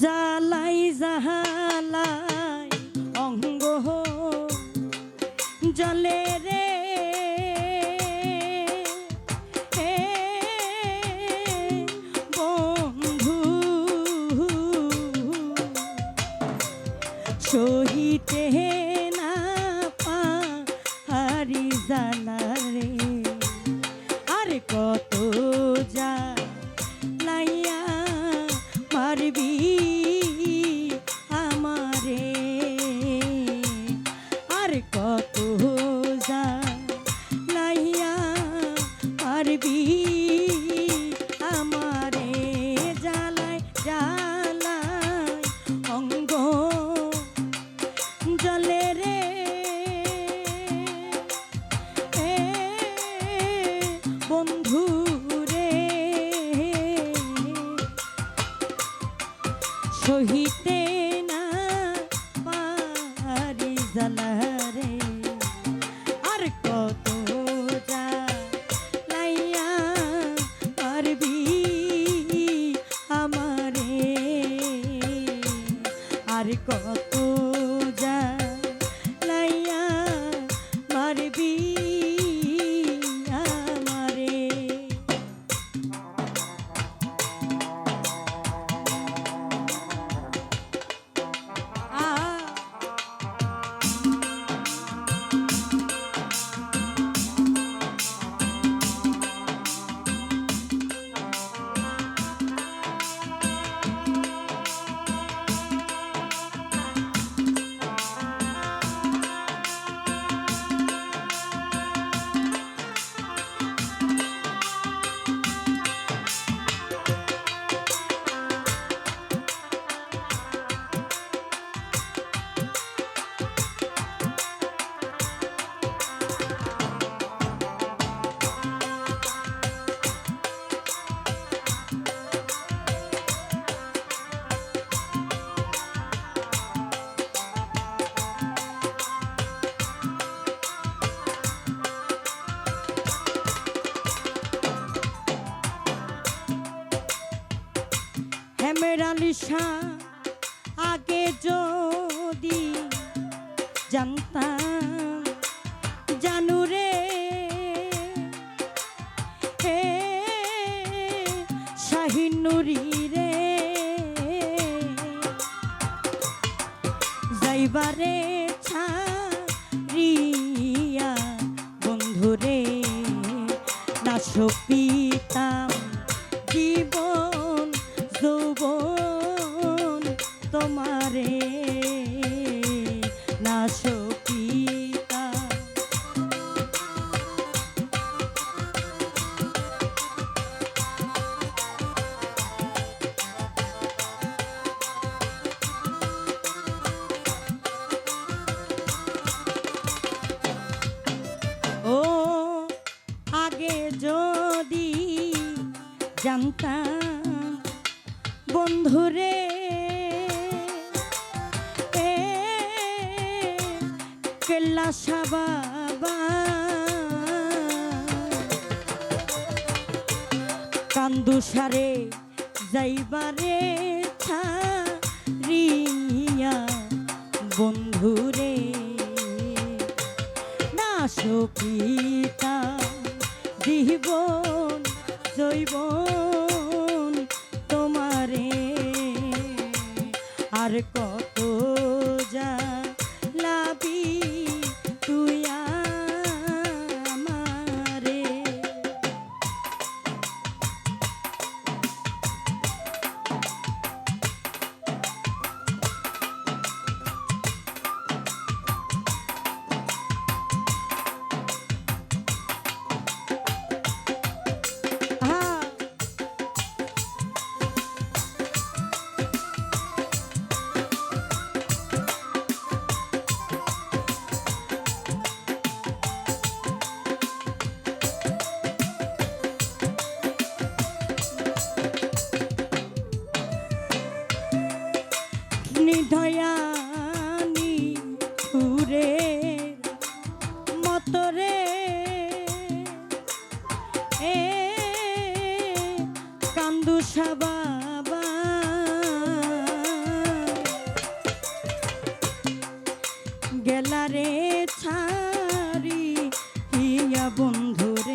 জালাই জাহালাই অঙ্গ জলে পারি হেমের আগে যদি জানতাম জানু রে। হে শাহিনুরি রে। যাইবারে ছাড়িয়া বন্ধুরে না সপিতাম জানতাম বন্ধুরে এ কেল্লা সাবাবা কান্দুসারে যাইবারে ছাড়িয়া বন্ধুরে না সপিতা জীবন জৈবন তোমারে। আর কত অগ্নি ধয়ানি উরে মতরে। এ কান্দু সাবা গেলারে ছাড়ি হিয়া বন্ধুর।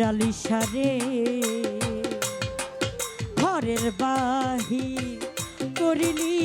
হেমরালি সারে ঘরের বাহির করিলি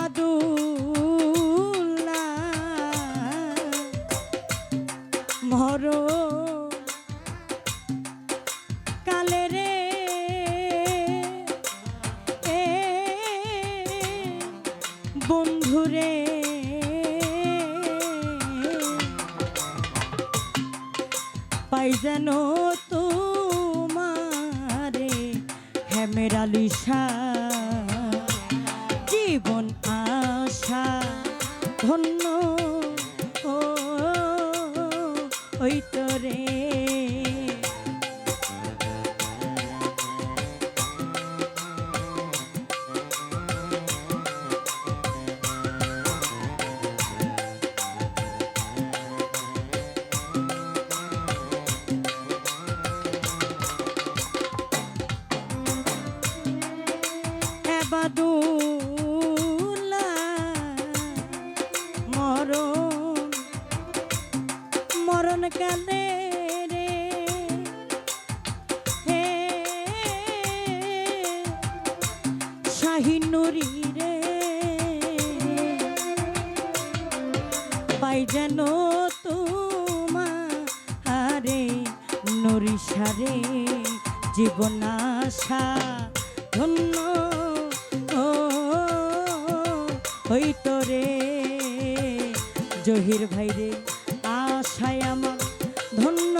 এ বাদুল্লা মর কালে রে এ তোমারে লিসা ধন্য পাই যেন তোমারে নরিষারে জীবন আশা ধন্য। ও ওই তোরে জহির ভাইরে আশায় আমার ধন্য।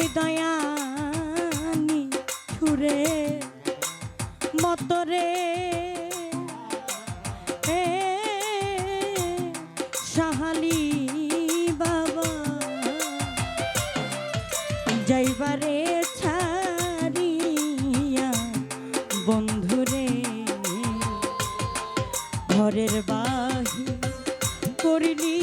হৃদয়ানি সুরে মতরে। এ সাহালি বাবা যাইবারে ছাড়িয়া বন্ধুরে ঘরের বাহি করিলি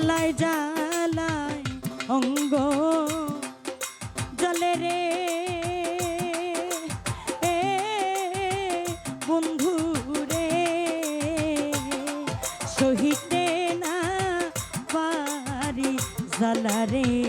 জ্বালায় জ্বালায় অঙ্গ জলে রে। এ বন্ধু রে সহিতে না পারি জ্বালা রে।